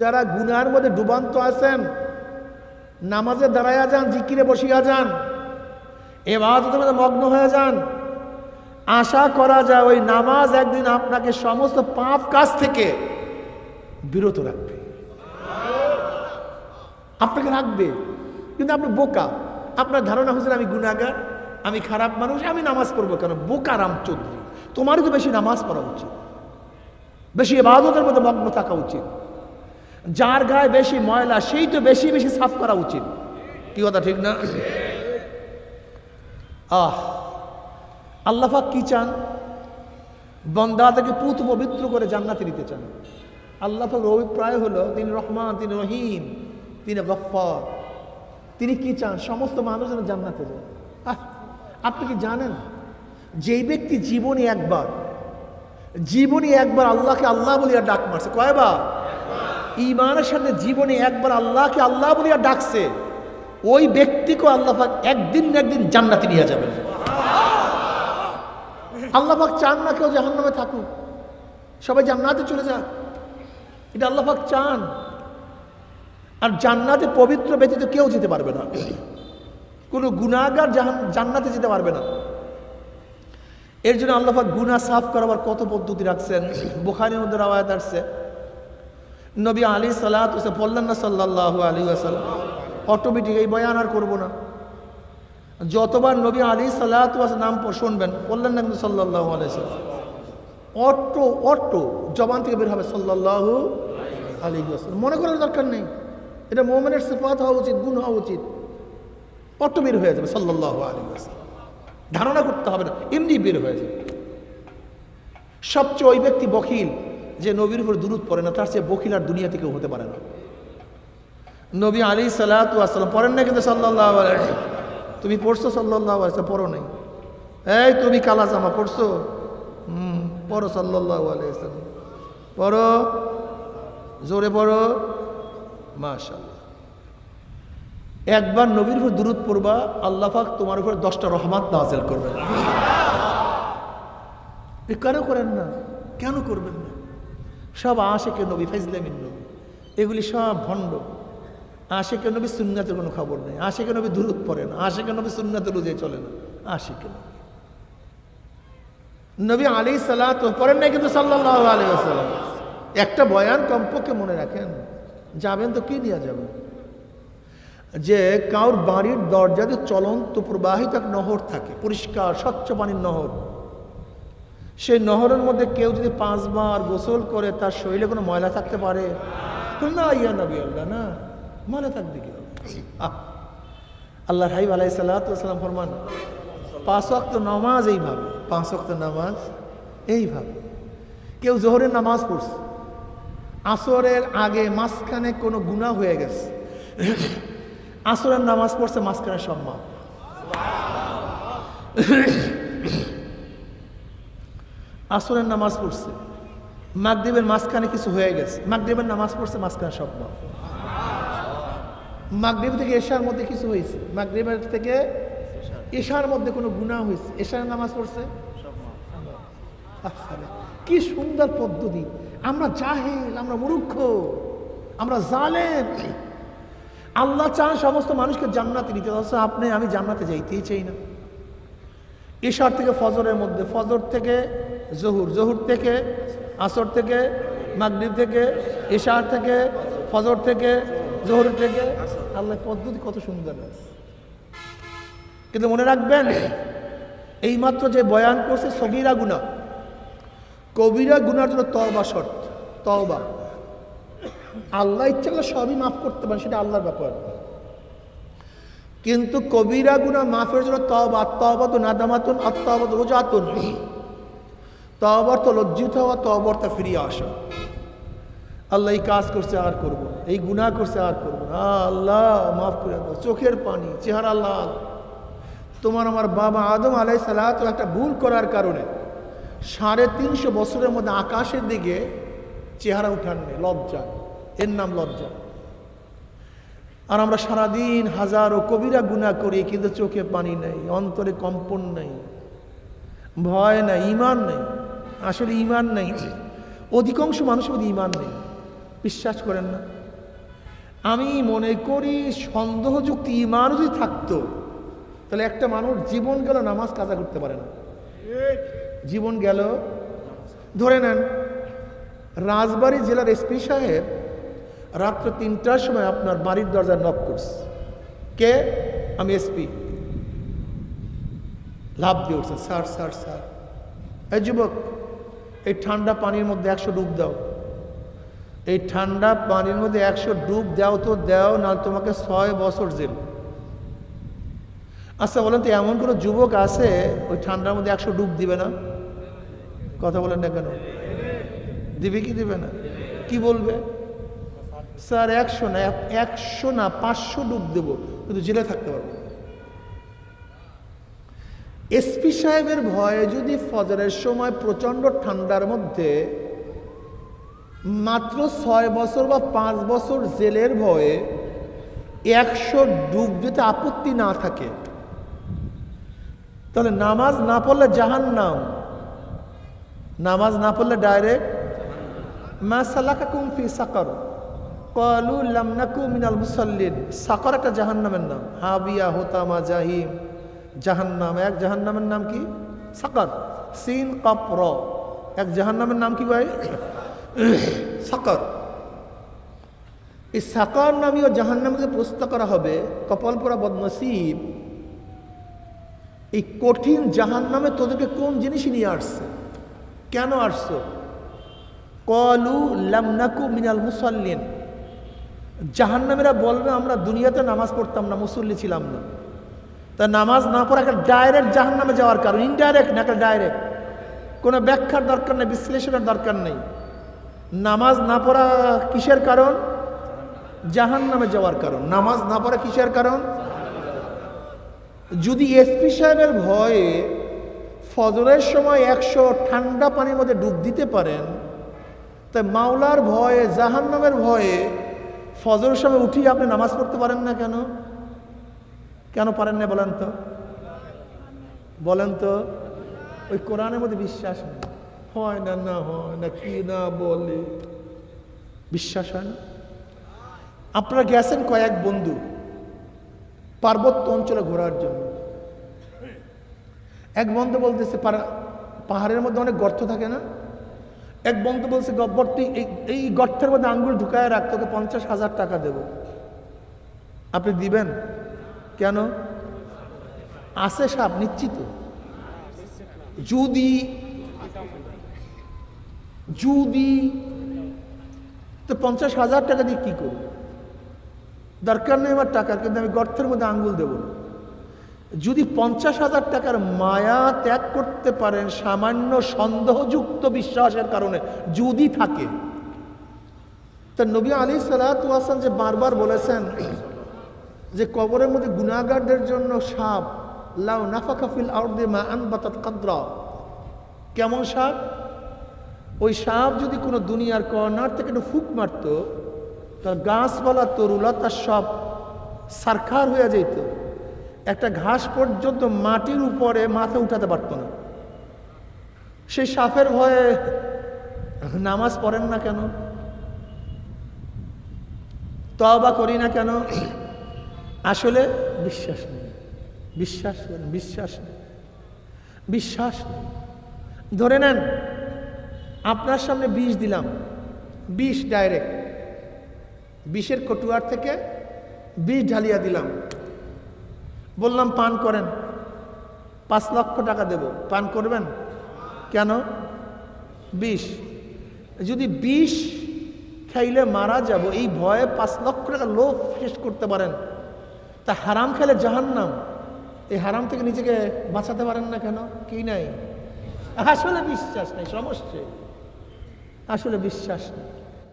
যারা গুনার মধ্যে ডুবান্ত আছেন, নামাজে দাঁড়াইয়া যান, জিকিরে বসিয়া যান, এবাদতের মধ্যে মগ্ন হয়ে যান, আশা করা যায় ওই নামাজ একদিন আপনাকে সমস্ত পাপ কাজ থেকে বিরত রাখবে। আপনাকে রাখবে, কিন্তু আপনি বোকা। আপনার ধারণা হচ্ছে আমি গুণাগার আমি খারাপ মানুষ, আমি নামাজ পড়ব কেন? বোকা রাম চৌধুরী তোমারই তো বেশি নামাজ পড়া উচিত। বেশি এবাদতের মধ্যে মগ্ন থাকা উচিত। যার গায়ে বেশি ময়লা সেই তো বেশি বেশি সাফ করা উচিত। কি কথা ঠিক না? আহ আল্লাহাক কি চান? বন্দা থেকে পুত পবিত্র করে জান্নাতে নিতে চান। আল্লাহাক অভিপ্রায় হলো তিনি রহমান তিনি রহিম তিনি গফর তিনি কি চান? সমস্ত মানুষ যেন জান্নাতে যায়। আহ, আপনি কি জানেন? যেই ব্যক্তি জীবনে একবার জীবনে একবার আল্লাহকে আল্লাহ বলিয়া ডাক মারছে কয়বার? ইমানের সাথে জীবনে একবার আল্লাহকে আল্লাহ বলিয়া ডাকছে, ওই ব্যক্তিকে আল্লাহফাক একদিন না একদিন জান্নাতে নিয়ে যাবেন। আল্লাহফাক চান না কেউ জাহান্নামে থাকুক, সবাই জান্নাতে চলে যাক। এটা আল্লাহফাক চান। আর জান্নাতে পবিত্র ব্যতীত কেউ যেতে পারবে না। কোনো গুণাগার জান্নাতে যেতে পারবে না। এর জন্য আল্লাহাক গুনা সাফ করাবার কত পদ্ধতি রাখছেন। বুখারির মধ্যে রাওয়ায়াত আসছে। নবী আলী সালাত হোসে বললেন না সাল্লাহ আলী আসাল্লাম অটোমেটিক এই বয়ান আর করব না। যতবার নবী আলী সালাত নাম শুনবেন, বললেন না কিন্তু সাল্লাহ আলাইসাল্লাম অটো অটো জবান থেকে বের হবে সাল্লাহ আলী আসাল্লাম মনে করার দরকার নেই। এটা মোমেনের সিফাত হওয়া উচিত, গুণ হওয়া উচিত। অটো বের হয়ে যাবে সাল্লাহ আলী আসাল্লাম ধারণা করতে হবে না, এমনি বের হয়ে যাবে। সবচেয়ে ওই ব্যক্তি বখিল যে নবীর উপর দূরত পড়ে না, তার চেয়ে বখিল আর দুনিয়া থেকে হতে পারে না। নবী আলী সাল্লাম পড়েন না কিন্তু সাল্লাহ তুমি পড়ছো সাল্লাহ পড়ো নাই। এই তুমি কালা জামা পড়ছো? হুম, পড়ো সাল্লাহ আলাইসাল্লাম পড়ো, জোরে পড়ো। মাশাল্লাহ একবার নবীর উপর দূরত পড়বা, আল্লাহ পাক তোমার উপর দশটা রহমত নাজেল করবেন। এ কেন করেন না? কেন করবেন না? সব আশেকে নবী ফাইজলামিন নবী। এগুলি সব ভণ্ড। আশেকে নবী সুন্নাতের কোনো খবর নেই। আশেকে নবী দূরত পড়ে না। আশেকে নবী সুন্নাতের অনুযায়ী চলে না। আশেকে নবী। নবী আলী সাল্লাহ পড়েন নাই কিন্তু সাল্লাহ আলী আসাল্লাম একটা বয়ান কমপক্ষে মনে রাখেন। যাবেন তো কি নিয়ে যাবেন? যে কাউর বাড়ির দরজাতে চলন্ত প্রবাহিত এক নহর থাকে। পরিষ্কার, স্বচ্ছ পানির নহর। সেই নহরের মধ্যে কেউ যদি পাঁচবার গোসল করে, তার শরীরে কোনো ময়লা থাকতে পারে? না, ইয়া নবী আল্লাহ, না, ময়লা থাকবে কি আল্লাহ হাইব আলাই সাল্লাম ফরমান, পাঁচ ওয়াক্ত নামাজ এইভাবে, পাঁচ ওয়াক্ত নামাজ এইভাবে। কেউ জোহরের নামাজ পড়ছে, আসরের আগে মাঝখানে কোনো গুণা হয়ে গেছে, আসরের নামাজ পড়ছে মাঝখানে সম্মান। আসরের নামাজ পড়ছে। মাগদেবের মাঝখানে কিছু হয়ে গেছে। মাগদেবের নামাজ পড়ছে, মাঝখানে সম্মান মাগদেব থেকে এশার মধ্যে কিছু হয়েছে। মাগদেবের থেকে এশার মধ্যে কোনো গুণা হয়েছে। এশার নামাজ পড়ছে? কি সুন্দর পদ্ধতি। আমরা জাহেল, আমরা মূর্খ, আমরা জালেম। আল্লাহ চান সমস্ত মানুষকে জান্নাতে নিতে। অথচ আপনি, আমি জান্নাতে যাইতেই চাই না। এশার থেকে ফজরের মধ্যে, ফজর থেকে জহুর জহুর থেকে আসর থেকে, মাগরিব থেকে এশার থেকে, ফজর থেকে, জহুর থেকে। আল্লাহ পদ্ধতি কত সুন্দর। কিন্তু মনে রাখবেন, এইমাত্র যে বয়ান করছে সগিরা গুণা, কবিরা গুনার জন্য তওবা শর্ত, তওবা। আল্লাহ ইচ্ছা করলে সবই মাফ করতে পারেন, সেটা আল্লাহর ব্যাপার। কিন্তু কবিরা গুনা মাফের জন্য তওবা তওবা তো নাদামাতুন আত্মাবা তো রোজাতুন তো লজ্জিত হওয়া, তওবার তো ফিরিয়ে আসা। আল্লাহ এই কাজ করছে, আর করব এই গুনাহ করছে, আর করব না। আল্লাহ, মাফ করে দাও। চোখের পানি, চেহারা লাল। তোমার আমার বাবা আদম আলাই সালাত একটা ভুল করার কারণে সাড়ে তিনশো বছরের মধ্যে আকাশের দিকে চেহারা উঠান লজ্জা। এর নাম লজ্জা। আর আমরা সারাদিন হাজারো কবিরা গুণা করি কিন্তু চোখে পানি নেই অন্তরে কম্পন নেই ভয় নাই ইমান নেই আসলে ইমান নেই। অধিকাংশ মানুষের মধ্যে ইমান নেই বিশ্বাস করেন না। আমি মনে করি সন্দেহযুক্ত ইমান যদি থাকতো তাহলে একটা মানুষ জীবন গেল নামাজ কাজা করতে পারে না। জীবন গেল ধরে নেন রাজবাড়ী জেলার এসপি সাহেব রাত্র তিনটার সময় আপনার বাড়ির দরজায় নক করছে। কে? আমি এসপি লাভ দিয়ে উঠছে, স্যার স্যার স্যার। এই যুবক, এই ঠান্ডা পানির মধ্যে একশো ডুব দাও। এই ঠান্ডা পানির মধ্যে একশো ডুব দাও তো দাও না তোমাকে ছয় বছর জেল। আচ্ছা বলেন তো, এমন কোনো যুবক আছে, ওই ঠান্ডার মধ্যে একশো ডুব দিবে না? কথা বলেন না কেন? দিবে কি দিবে না? কি বলবে? স্যার, একশো না একশো না, পাঁচশো ডুব দেবো, কিন্তু জেলে থাকতে পারব এসপি সাহেবের ভয়ে যদি ফজরের সময় প্রচণ্ড ঠান্ডার মধ্যে মাত্র ছয় বছর বা পাঁচ বছর জেলের ভয়ে একশো ডুব দিতে আপত্তি না থাকে, তাহলে নামাজ না পড়লে জাহান নাম নামাজ না পড়লে ডাইরেক্ট, মা সালাকা কুমফি সাকর। কলু লামনাকু মিনাল মুসাল্লিন সাকর একটা জাহান্নামের নাম। হাবিয়া, হোতামা, জাহিম। জাহান্নাম, এক জাহান্নামের নাম কি? সাকর। সিন কপ র এক জাহান্নামের নাম কি ভাই? সাকর। এই সাকর নামীয় জাহান্নামকে প্রস্তুত করা হবে কপালপুরা বদনসিব। এই কঠিন জাহান্নামে তোদেরকে কোন জিনিস নিয়ে আসছে? কেন আসছো? কলু লামনাকু মিনাল মুসল্লিন। জাহান্নামীরা বলবে, আমরা দুনিয়াতে নামাজ পড়তাম না, মুসল্লি ছিলাম না। তা নামাজ না পড়া একটা ডাইরেক্ট জাহান্নামে যাওয়ার কারণ ইনডাইরেক্ট না একটা ডাইরেক্ট কোনো ব্যাখ্যার দরকার নেই, বিশ্লেষণের দরকার নেই। নামাজ না পড়া কিসের কারণ? জাহান নামে যাওয়ার কারণ। নামাজ না পড়া কিসের কারণ? যদি এসপি সাহেবের ভয়ে ফজরের সময় একশো ঠান্ডা পানির মধ্যে ডুব দিতে পারেন, তাই মাওলার ভয়ে, জাহান্নামের ভয়ে ফজরের সময় উঠিয়ে আপনি নামাজ পড়তে পারেন না কেন? কেন পারেন না বলেন তো? বলেন তো? ওই কোরআনের মধ্যে বিশ্বাস নেই হয় না না হয় না, কি না বলে? বিশ্বাস হয় না? আপনারা গেছেন কয়েক বন্ধু পার্বত্য অঞ্চলে ঘোরার জন্য। এক বন্ধু বলতেছে পাহাড়ের মধ্যে অনেক গর্ত থাকে না? এক বন্ধু বলছে, গব্বরটি এই- এই গর্তের মধ্যে আঙ্গুল ঢুকায় রাখ, তোকে পঞ্চাশ হাজার টাকা দেব। আপনি দিবেন? কেন? আছে সাপ, নিশ্চিত। যদি যদি তো পঞ্চাশ হাজার টাকা দিয়ে কি করব? দরকার নেই আমার টাকার, কিন্তু আমি গর্তের মধ্যে আঙ্গুল দেব না। যদি পঞ্চাশ হাজার টাকার মায়া ত্যাগ করতে পারেন, সামান্য সন্দেহযুক্ত বিশ্বাসের কারণে, যদি থাকে। তা নবী আলী সালাতাম যে বারবার বলেছেন যে কবরের মধ্যে গুনাগারদের জন্য সাপ, লাউ নাফাকাফিল আউদ্দে মা কেমন সাপ? ওই সাপ যদি কোনো দুনিয়ার কর্নার থেকে একটু ফুক মারত, তার গাছপালা তরুলতা সব সারখার হয়ে যেত একটা ঘাস পর্যন্ত মাটির উপরে মাথা উঠাতে পারতো না। সেই সাপের ভয়ে নামাজ পড়েন না কেন? তবা করি না কেন? আসলে বিশ্বাস নেই। বিশ্বাস করেন বিশ্বাস নেই। বিশ্বাস নেই। ধরে নেন, আপনার সামনে বিষ দিলাম। বিষ ডাইরেক্ট। বিষের কটুয়ার থেকে বিষ ঢালিয়া দিলাম। বললাম, পান করেন। পাঁচ লক্ষ টাকা দেব। পান করবেন? কেন? বিষ। যদি বিষ খাইলে মারা যাব, এই ভয়ে পাঁচ লক্ষ টাকা লোভ শেষ করতে পারেন। তা হারাম খেলে জাহান্নাম। এই হারাম থেকে নিজেকে বাঁচাতে পারেন না কেন? কি নাই? আসলে বিশ্বাস নেই, সমস্যা। আসলে বিশ্বাস নেই।